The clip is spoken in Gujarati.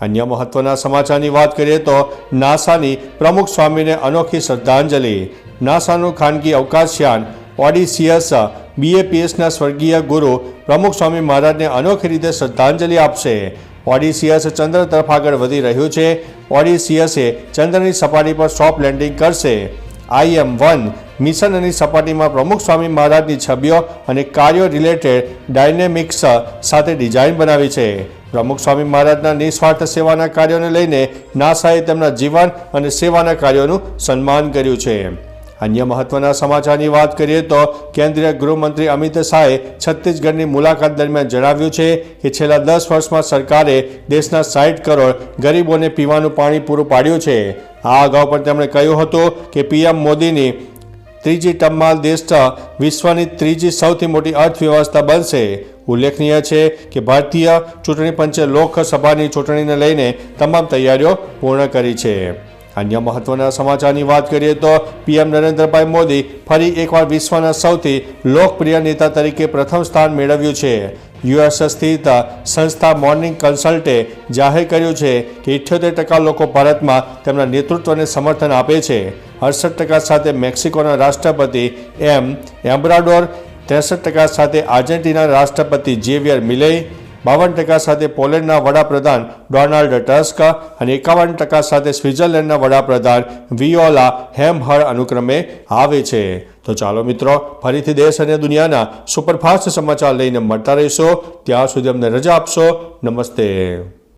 અન્ય મહત્વના સમાચારની વાત કરીએ તો નાસાની પ્રમુખ સ્વામીને અનોખી શ્રદ્ધાંજલિ. નાસાનું ખાનગી અવકાશયાન ઓડિસિયસ બીએપીએસના સ્વર્ગીય ગુરુ પ્રમુખ સ્વામી મહારાજને અનોખી રીતે શ્રદ્ધાંજલિ આપશે. ઓડિસિયસ ચંદ્ર તરફ આગળ વધી રહ્યું છે. ઓડિસિયસે ચંદ્રની સપાટી પર સોફ્ટ લેન્ડિંગ કરશે. આઈએમ વન મિશન અને સપાટીમાં પ્રમુખ સ્વામી મહારાજની છબીઓ અને કાર્યો રિલેટેડ ડાયનેમિક્સ સાથે ડિઝાઇન બનાવી છે. પ્રમુખ સ્વામી મહારાજના નિસ્વાર્થ સેવાના કાર્યોને લઈને નાસાએ તેમના જીવન અને સેવાના કાર્યોનું સન્માન કર્યું છે. અન્ય મહત્વના સમાચારની વાત કરીએ તો કેન્દ્રીય ગૃહમંત્રી અમિત શાહે છત્તીસગઢની મુલાકાત દરમિયાન જણાવ્યું છે કે છેલ્લા દસ વર્ષમાં સરકારે દેશના સાઠ કરોડ ગરીબોને પીવાનું પાણી પૂરું પાડ્યું છે. આ અગાઉ પણ તેમણે કહ્યું હતું કે પીએમ મોદીની ત્રીજી ટર્મમાં દેશ વિશ્વની ત્રીજી સૌથી મોટી અર્થવ્યવસ્થા બનશે. ઉલ્લેખનીય છે કે ભારતીય ચૂંટણી પંચે લોકસભાની ચૂંટણીને લઈને તમામ તૈયારીઓ પૂર્ણ કરી છે. અન્ય મહત્વના સમાચારની વાત કરીએ તો પીએમ નરેન્દ્રભાઈ મોદી ફરી એકવાર વિશ્વના સૌથી લોકપ્રિય નેતા તરીકે પ્રથમ સ્થાન મેળવ્યું છે. યુએસ સ્થિત સંસ્થા મોર્નિંગ કન્સલ્ટે જાહેર કર્યું છે કે ઇઠ્યોતેર ટકા લોકો ભારતમાં તેમના નેતૃત્વને સમર્થન આપે છે. અડસઠ ટકા સાથે મેક્સિકોના રાષ્ટ્રપતિ એમ એમ્બ્રાડોર, ત્રેસઠ ટકા સાથે આર્જેન્ટિના રાષ્ટ્રપતિ ઝેવિયર મિલેય બાવન ટકા સાથે પોલેન્ડના વડાપ્રધાન ડોનાલ્ડ ટસ્ક અને એકાવન ટકા સાથે સ્વિટ્ઝરલેન્ડના વડાપ્રધાન વિયોલા હેમહર અનુક્રમે આવે છે. તો ચાલો મિત્રો, ફરીથી દેશ અને દુનિયાના સુપરફાસ્ટ સમાચાર લઈને મળતા રહીશો. ત્યાં સુધી અમને રજા આપશો. નમસ્તે.